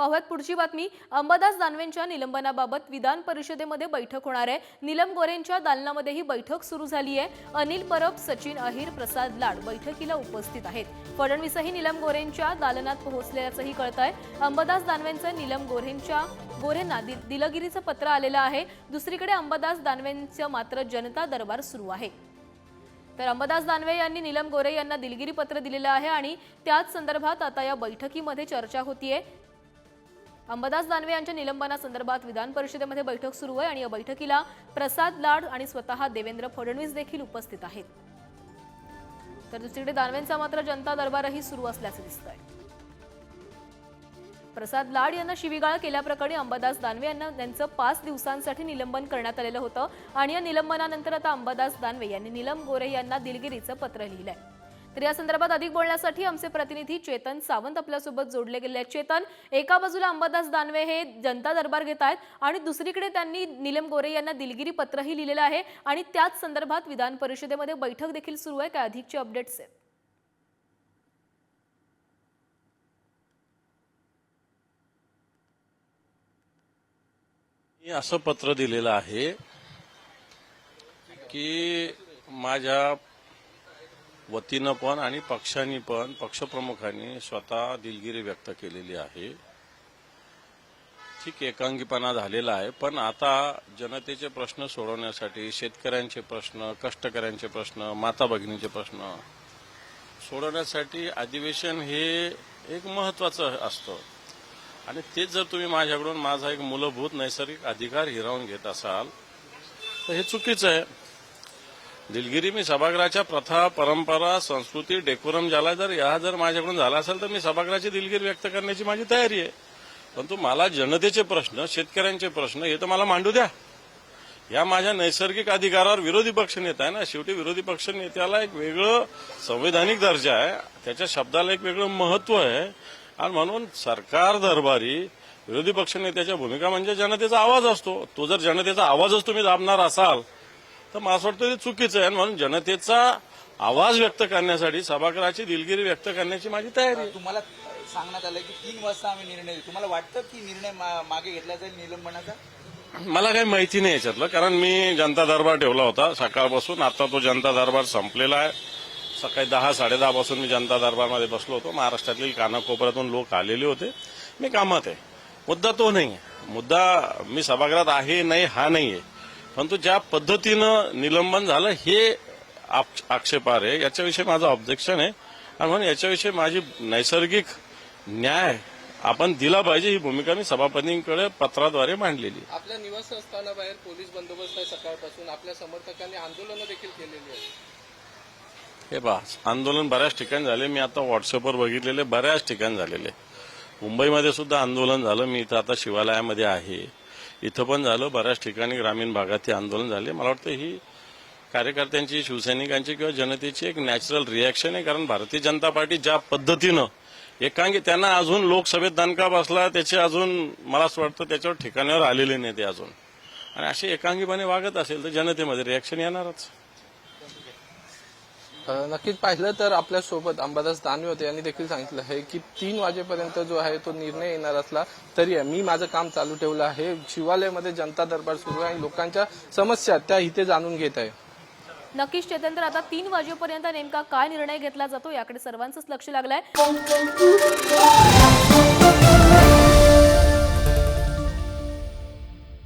पाहूयात. पुढची बातमी अंबादास दानवेंच्या निलंबनाबाबत विधान परिषदेमध्ये बैठक होणार आहे. नीलम गोरेंच्या दालनामध्ये ही बैठक सुरू झाली आहे. अनिल परब सचिन अहिर प्रसाद लाड बैठकीला उपस्थित आहेत. फडणवीसही नीलम गोरेंच्या दालनात पोहोचल्याचंही कळत आहे अंबादास दानवेंचं नीलम गोरेंच्या गोरेंना दि- दिलगिरीचं पत्र आलेलं आहे. दुसरीकडे अंबादास दानवेंचं मात्र जनता दरबार सुरू आहे. तर अंबादास दानवे यांनी नीलम गोरे यांना दिलगिरी पत्र दिलेलं आहे आणि त्याच संदर्भात आता या बैठकीमध्ये चर्चा होतीये. अंबादास दानवे यांच्या निलंबनासंदर्भात विधान परिषदेमध्ये बैठक सुरू आहे आणि या बैठकीला प्रसाद लाड आणि स्वतः देवेंद्र फडणवीस देखील उपस्थित आहेत. तर दुसरीकडे दानवेंचा मात्र जनता दरबारही सुरू असल्याचं दिसतंय. प्रसाद लाड यांना शिवीगाळ केल्याप्रकरणी अंबादास दानवे यांना त्यांचं पाच दिवसांसाठी निलंबन करण्यात आलेलं होतं आणि या निलंबनानंतर आता अंबादास दानवे यांनी नीलम गोरे यांना दिलगिरीचं पत्र लिहिलंय. तर या संदर्भात अधिक बोलण्यासाठी आमचे प्रतिनिधी चेतन सावंत आपल्यासोबत जोडले गेले आहेत. चेतन एका बाजूला अंबादास दानवे हे जनता दरबार घेत आहेत आणि दुसरीकडे त्यांनी नीलम गोरे यांना दिलगिरी पत्रही लिहिलेलं आहे आणि त्याच संदर्भात विधान परिषदेमध्ये बैठक देखील सुरू आहे. काय अधिकचे अपडेट्स आहेत? मी असं पत्र दिलेलं आहे की माझ्या वतीनं पण आणि पक्षांनी पण पक्षप्रमुखांनी स्वतः दिलगिरी व्यक्त केलेली आहे. ठीक एकांगीपणा झालेला आहे पण आता जनतेचे प्रश्न सोडवण्यासाठी शेतकऱ्यांचे प्रश्न कष्टकऱ्यांचे प्रश्न माता भगिनीचे प्रश्न सोडवण्यासाठी अधिवेशन हे एक महत्वाचं असतं. आणि तेच जर तुम्ही माझ्याकडून माझा एक मूलभूत नैसर्गिक अधिकार हिरावून घेत असाल तर हे चुकीचं आहे. दिलगिरी मी सभागृहाच्या प्रथा परंपरा संस्कृती डेकोरम ज्याला जर या जर माझ्याकडून झाला असेल तर मी सभागृहाची दिलगिरी व्यक्त करण्याची माझी तयारी आहे. परंतु मला जनतेचे प्रश्न शेतकऱ्यांचे प्रश्न हे तर मला मांडू द्या. या माझ्या नैसर्गिक अधिकारावर विरोधी पक्ष नेता आहे ना शेवटी विरोधी पक्ष नेत्याला एक वेगळं संवैधानिक दर्जा आहे त्याच्या शब्दाला एक वेगळं महत्त्व आहे. आणि म्हणून सरकार दरबारी विरोधी पक्ष नेत्याच्या भूमिका म्हणजे जनतेचा आवाज असतो. तो जर जनतेचा आवाजच तुम्ही दाबणार असाल तर मला असं वाटतं ते चुकीचं आहे. आणि म्हणून जनतेचा आवाज व्यक्त करण्यासाठी सभागृहाची दिलगिरी व्यक्त करण्याची माझी तयारी आहे. तुम्हाला सांगण्यात आलं की तीन वाजता आम्ही निर्णय घेऊ. तुम्हाला वाटतं की निर्णय मा- मागे घेतला जाईल निलंबनाचा? मला काही माहिती नाही याच्यातलं कारण मी जनता दरबार ठेवला होता सकाळपासून. आता तो जनता दरबार संपलेला आहे. सकाळी दहा साडेदहा पासून मी जनता दरबारमध्ये बसलो होतो. महाराष्ट्रातील कानाकोपऱ्यातून लोक आलेले होते. मी कामात आहे. मुद्दा तो नाही आहे. मुद्दा मी सभागृहात आहे नाही हा नाही आहे. परंतु ज्या पद्धतीनं निलंबन झालं हे आप- आक्षेपार्ह आहे. याच्याविषयी माझं ऑब्जेक्शन आहे. आणि म्हणून याच्याविषयी माझी नैसर्गिक न्याय आपण दिला पाहिजे ही भूमिका मी सभापतींकडे पत्राद्वारे मांडलेली आहे. आपल्या निवासस्थानाबाहेर पोलीस बंदोबस्त आहे सकाळपासून. आपल्या समर्थकांनी आंदोलनं देखील केलेली आहेत. हे पहा आंदोलन बऱ्याच ठिकाणी झाले. मी आता व्हॉट्सअपवर बघितलेले बऱ्याच ठिकाणी झालेले. मुंबईमध्ये सुद्धा आंदोलन झालं. मी इथं आता शिवालयामध्ये आहे. इथं पण झालं बऱ्याच ठिकाणी ग्रामीण भागात हे आंदोलन झाले. मला वाटतं ही कार्यकर्त्यांची शिवसैनिकांची किंवा जनतेची एक नॅचरल रिॲक्शन आहे. कारण भारतीय जनता पार्टी ज्या पद्धतीनं एकांगी त्यांना अजून लोकसभेत दणका बसला त्याचे अजून मला असं वाटतं त्याच्यावर ठिकाणावर आलेले नाही ते अजून. आणि असे एकांगीपणे वागत असेल तर जनतेमध्ये रिॲक्शन येणारच. नक्कीच पाहिलं तर आपल्यासोबत अंबादास दानवे होते. यांनी देखील सांगितलं आहे की तीन वाजेपर्यंत जो आहे तो निर्णय येणार असला तरी मी माझं काम चालू ठेवलं आहे. शिवालयामध्ये जनता दरबार सुरू आहे आणि लोकांच्या समस्या त्या इथे जाणून घेत आहे. नक्कीच चेतन तर आता तीन वाजेपर्यंत नेमका काय निर्णय घेतला जातो याकडे सर्वांचंच लक्ष लागलंय.